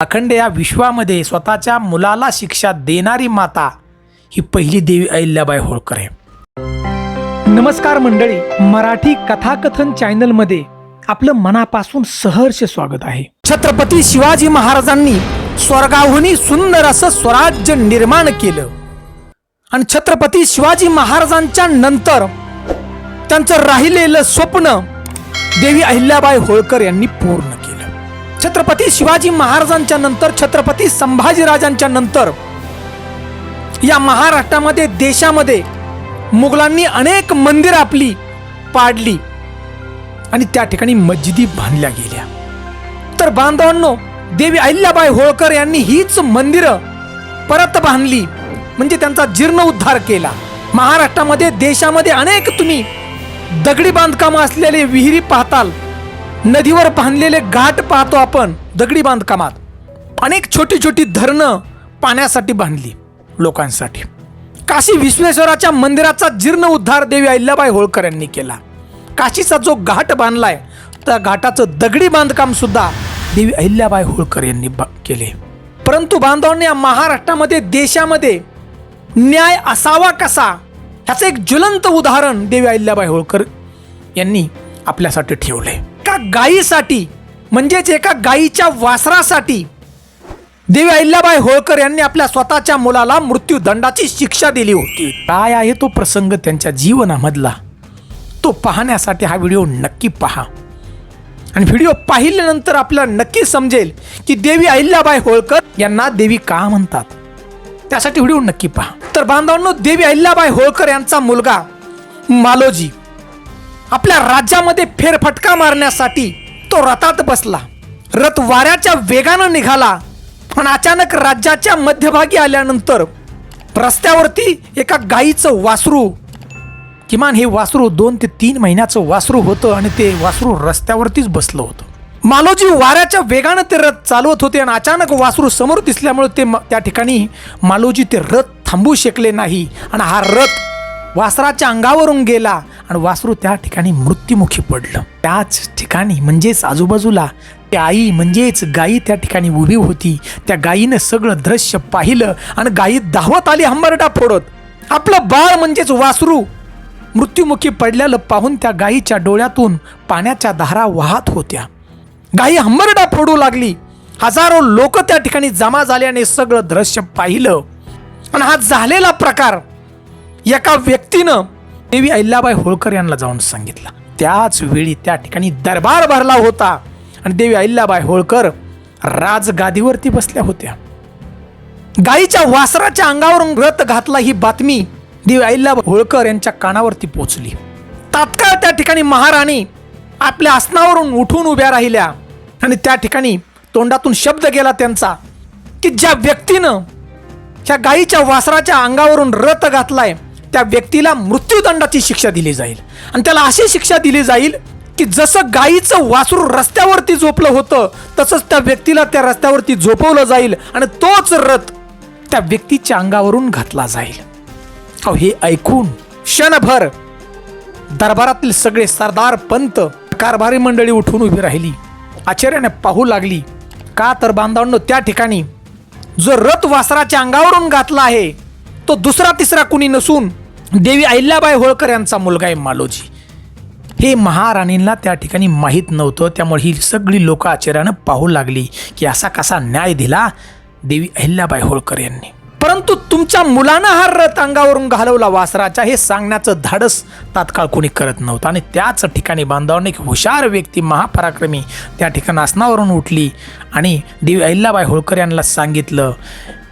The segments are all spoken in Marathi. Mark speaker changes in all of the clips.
Speaker 1: अखंड या विश्वामध्ये स्वतःच्या मुलाला शिक्षा देणारी माता ही पहिली देवी अहिल्याबाई होळकर आहे. नमस्कार मंडळी. मराठी कथाकथन चॅनलमध्ये आपलं मनापासून सहर्ष स्वागत आहे. छत्रपती शिवाजी महाराजांनी स्वर्गाहूनही सुंदर असं स्वराज्य निर्माण केलं. आणि छत्रपती शिवाजी महाराजांच्या नंतर त्यांचं राहिलेलं स्वप्न देवी अहिल्याबाई होळकर यांनी पूर्ण छत्रपती शिवाजी महाराजांच्या नंतर छत्रपती संभाजीराजांच्या नंतर या महाराष्ट्रामध्ये देशामध्ये मुघलांनी अनेक मंदिर आपली पाडली आणि त्या ठिकाणी मस्जिदी बांधल्या गेल्या. तर बांधवांनो देवी अहिल्याबाई होळकर यांनी हीच मंदिरं परत बांधली म्हणजे त्यांचा जीर्णोद्धार केला. महाराष्ट्रामध्ये देशामध्ये अनेक तुम्ही दगडी बांधकाम असलेले विहिरी पाहताल नदीवर बांधलेले घाट पाहतो आपण दगडी बांधकामात. अनेक छोटी छोटी धरणं पाण्यासाठी बांधली लोकांसाठी. काशी विश्वेश्वराच्या मंदिराचा जीर्ण उद्धार देवी अहिल्याबाई होळकर यांनी केला. काशीचा जो घाट बांधलाय त्या घाटाचं दगडी बांधकाम सुद्धा देवी अहिल्याबाई होळकर यांनी केले. परंतु बांधवांनी या महाराष्ट्रामध्ये देशामध्ये न्याय असावा कसा ह्याचं एक ज्वलंत उदाहरण देवी अहिल्याबाई होळकर यांनी आपल्यासाठी ठेवलं आहे गायीसाठी म्हणजेच एका गायीच्या वासरासाठी देवी अहिल्याबाई होळकर यांनी आपल्या स्वतःच्या मुलाला मृत्यूदंडाची शिक्षा दिली होती. काय आहे तो प्रसंग त्यांच्या जीवनामधला? तो पाहण्यासाठी हा व्हिडिओ नक्की पहा. आणि व्हिडिओ पाहिल्यानंतर आपल्याला नक्की समजेल की देवी अहिल्याबाई होळकर यांना देवी का म्हणतात? त्यासाठी व्हिडिओ नक्की पहा. तर बांधवांनो देवी अहिल्याबाई होळकर यांचा मुलगा मालोजी. आपल्या राज्यामध्ये फेरफटका मारण्यासाठी तो रथात बसला. रथ वाऱ्याच्या वेगानं निघाला पण अचानक राज्याच्या मध्यभागी आल्यानंतर रस्त्यावरती एका गाईचं वासरू किमान हे वासरू दोन ते तीन महिन्याचं वासरू होतं आणि ते वासरू रस्त्यावरतीच बसलं होतं. मालोजी वाऱ्याच्या वेगानं ते रथ चालवत होते आणि अचानक वासरू समोर दिसल्यामुळे ते त्या ठिकाणी मालोजी ते रथ थांबू शकले नाही आणि हा रथ वासराच्या अंगावरून गेला आणि वासरू त्या ठिकाणी मृत्युमुखी पडलं. त्याच ठिकाणी म्हणजेच आजूबाजूला त्या आई म्हणजेच गाई त्या ठिकाणी उभी होती. त्या गायीनं सगळं दृश्य पाहिलं आणि गायी धावत आली हंबरडा फोडत. आपलं बाळ म्हणजेच वासरू. मृत्युमुखी पडल्यालं पाहून त्या गायीच्या डोळ्यातून पाण्याच्या धारा वाहत होत्या. गायी हंबरडा फोडू लागली. हजारो लोक त्या ठिकाणी जमा झाल्याने सगळं दृश्य पाहिलं. आणि हा झालेला प्रकार एका व्यक्तीनं देवी अहिल्याबाई होळकर यांना जाऊन सांगितलं. त्याच वेळी त्या ठिकाणी दरबार भरला होता. आणि देवी अहिल्याबाई होळकर राजगादीवरती बसल्या होत्या. गायीच्या वासराच्या अंगावरून रथ घातला ही बातमी देवी अहिल्याबाई होळकर यांच्या कानावरती पोचली. तात्काळ त्या ठिकाणी महाराणी आपल्या आसनावरून उठून उभ्या राहिल्या. आणि त्या ठिकाणी तोंडातून शब्द गेला त्यांचा की ज्या व्यक्तीनं ह्या गायीच्या वासराच्या अंगावरून रथ घातलाय त्या व्यक्तीला मृत्यूदंडाची शिक्षा दिली जाईल. आणि त्याला अशी शिक्षा दिली जाईल की जसं गायीचं वासरू रस्त्यावरती झोपलं होतं तसंच त्या व्यक्तीला त्या रस्त्यावरती झोपवलं जाईल आणि तोच रथ त्या व्यक्तीच्या अंगावरून घातला जाईल. अहो हे ऐकून क्षणभर दरबारातील सगळे सरदार पंत कारभारी मंडळी उठून उभी राहिली. आश्चर्याने पाहू लागली का तर बांधवांनो त्या ठिकाणी जो रथ वासराच्या अंगावरून घातला आहे तो दुसरा तिसरा कुणी नसून देवी अहिल्याबाई होळकर यांचा मुलगा आहे मालोजी. हे महाराणींना त्या ठिकाणी माहीत नव्हतं. त्यामुळे ही सगळी लोक आश्चर्यानं पाहू लागली की असा कसा न्याय दिला देवी अहिल्याबाई होळकर यांनी. परंतु तुमच्या मुलानं हा रथ अंगावरून घालवला वासराच्या हे सांगण्याचं धाडस तात्काळ कोणी करत नव्हतं. आणि त्याच ठिकाणी बांधवाने एक हुशार व्यक्ती महापराक्रमी त्या ठिकाणी आसनावरून उठली आणि देवी अहिल्याबाई होळकर यांना सांगितलं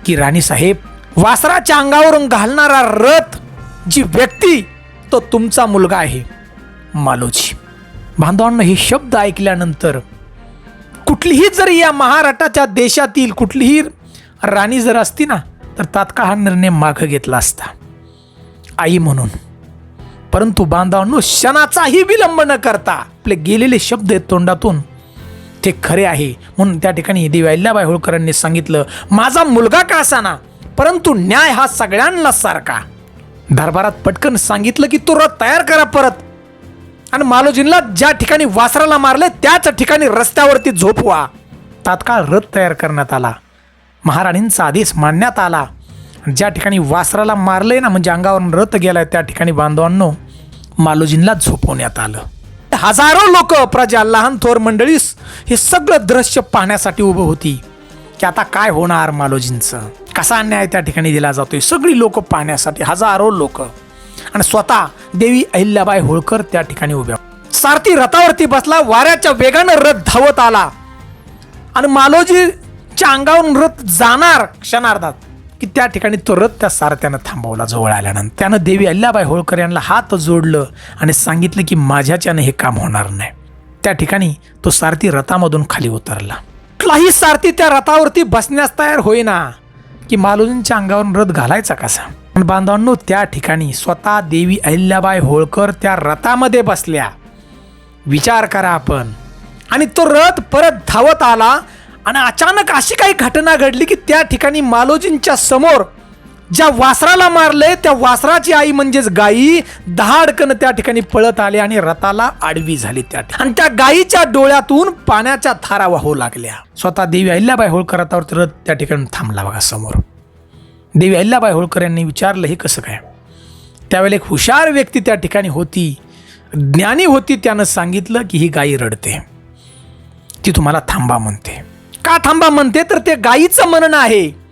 Speaker 1: की राणीसाहेब वासराच्या अंगावरून घालणारा रथ जी व्यक्ती तो तुमचा मुलगा आहे मालोजी. बांधवांना हे शब्द ऐकल्यानंतर कुठलीही जरी या महाराष्ट्राच्या देशातील कुठलीही राणी जर असती ना तर तात्काळ हा निर्णय मागं घेतला असता. आई म्हणून. परंतु बांधवांनो क्षणाचाही विलंब न करता आपले गेलेले शब्द आहेत तोंडातून ते खरे आहे. म्हणून त्या ठिकाणी देवी अहिल्याबाई होळकरांनी सांगितलं माझा मुलगा का असाना? परंतु न्याय हा सगळ्यांना सारखा. दरबारात पटकन सांगितलं की तो रथ तयार करा परत. आणि मालोजींना ज्या ठिकाणी वासराला मारले त्याच ठिकाणी रस्त्यावरती झोपवा. तात्काळ रथ तयार करण्यात आला. महाराणींचा आदेश मांडण्यात आला. ज्या ठिकाणी वासराला मारले ना म्हणजे अंगावरून रथ गेलाय त्या ठिकाणी बांधवांनो मालोजींना झोपवण्यात आलं. हजारो लोक प्रजा लहान थोर मंडळीस हे सगळं दृश्य पाहण्यासाठी उभं होती. की आता काय होणार मालोजींचं? कसा अन्याय त्या ठिकाणी दिला जातोय? सगळी लोक पाहण्यासाठी हजारो लोक. आणि स्वतः देवी अहिल्याबाई होळकर त्या ठिकाणी उभ्या सारथी रथावरती बसला वाऱ्याच्या वेगानं रथ धावत आला. आणि मालोजीच्या अंगावरून रथ जाणार क्षणार्धात की त्या ठिकाणी तो रथ त्या सारथ्यानं थांबवला जवळ आल्यानंतर. त्यानं देवी अहिल्याबाई होळकर यांना हात जोडलं आणि सांगितलं की माझ्याच्यानं हे काम होणार नाही. त्या ठिकाणी तो सारथी रथामधून खाली उतरला. कुठलाही सारथी त्या रथावरती बसण्यास तयार होईना. की मालोजींच्या अंगावरून रथ घालायचा कसा? बांधवांनो त्या ठिकाणी स्वतः देवी अहिल्याबाई होळकर त्या रथामध्ये बसल्या. विचार करा आपण. आणि तो रथ परत धावत आला आणि अचानक अशी काही घटना घडली की त्या ठिकाणी मालोजींच्या समोर ज्या वासराला मारले त्या वासराची आई म्हणजेच गायी दहा अडकन त्या ठिकाणी पळत आले आणि रथाला आडवी झाली त्या आणि त्या गायीच्या डोळ्यातून पाण्याच्या थारा वाहू लागल्या. स्वतः देवी अहिल्याबाई होळकर रथावरती रथ त्या ठिकाणी थांबला बघा समोर. देवी अहिल्याबाई होळकर यांनी विचारलं हे कसं काय? त्यावेळेला एक हुशार व्यक्ती त्या ठिकाणी होती. ज्ञानी होती त्यानं सांगितलं की ही गायी रडते. ती तुम्हाला थांबा म्हणते. का थांबा म्हणते? तर ते गायीचं म्हणणं आहे.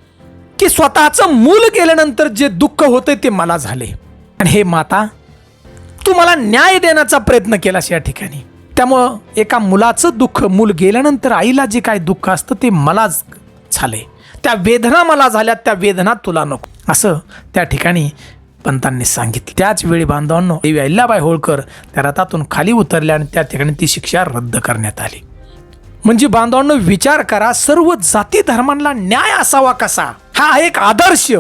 Speaker 1: की स्वतःचं मूल गेल्यानंतर जे दुःख होतंय ते मला झाले. आणि हे माता तू मला न्याय देण्याचा प्रयत्न केलास या ठिकाणी. त्यामुळं एका मुलाचं दुःख मूल गेल्यानंतर आईला जे काय दुःख असतं ते मलाच झाले त्या वेदना मला झाल्या त्या वेदना तुला नको. असं त्या ठिकाणी पंतांनी सांगितलं. त्याचवेळी बांधवांनो देवी अहिल्याबाई होळकर त्या रथातून खाली उतरल्या आणि त्या ठिकाणी ती शिक्षा रद्द करण्यात आली. म्हणजे बांधवांनो विचार करा सर्व जाती धर्मांना न्याय असावा कसा? हा एक आदर्श.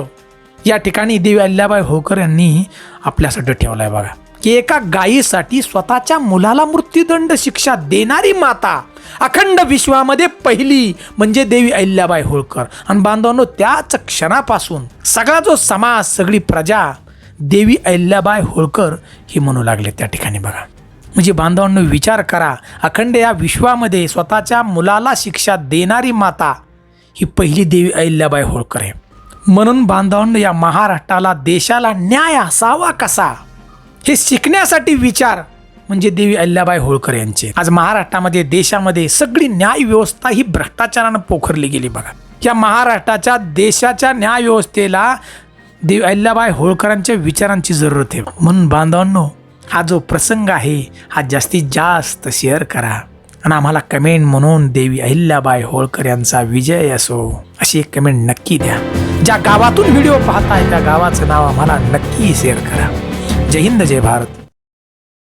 Speaker 1: या ठिकाणी देवी अहिल्याबाई होळकर यांनी आपल्यासाठी ठेवलाय बघा की एका गायीसाठी स्वतःच्या मुलाला मृत्यूदंड शिक्षा देणारी माता अखंड विश्वामध्ये पहिली म्हणजे देवी अहिल्याबाई होळकर. आणि बांधवांनो त्याच क्षणापासून सगळा जो समाज सगळी प्रजा देवी अहिल्याबाई होळकर ही म्हणू लागले त्या ठिकाणी बघा. म्हणजे बांधवांनो विचार करा. अखंड या विश्वामध्ये स्वतःच्या मुलाला शिक्षा देणारी माता ही पहिली देवी अहिल्याबाई होळकर आहे. म्हणून बांधवांनो या महाराष्ट्राला देशाला न्याय असावा कसा? हे शिकण्यासाठी विचार म्हणजे देवी अहिल्याबाई होळकर यांचे. आज महाराष्ट्रामध्ये देशामध्ये सगळी न्याय व्यवस्था ही भ्रष्टाचारानं पोखरली गेली बघा. या महाराष्ट्राच्या देशाच्या न्याय व्यवस्थेला देवी अहिल्याबाई होळकरांच्या विचारांची जरूरत आहे. म्हणून बांधवांनो हा जो प्रसंग आहे हा जास्तीत जास्त शेअर करा. आणि आम्हाला कमेंट म्हणून देवी अहिल्याबाई होळकर यांचा विजय असो अशी एक कमेंट नक्की द्या. ज्या गावातून व्हिडिओ पाहताय त्या गावाचं नाव आम्हाला नक्की शेअर करा. जय हिंद जय भारत.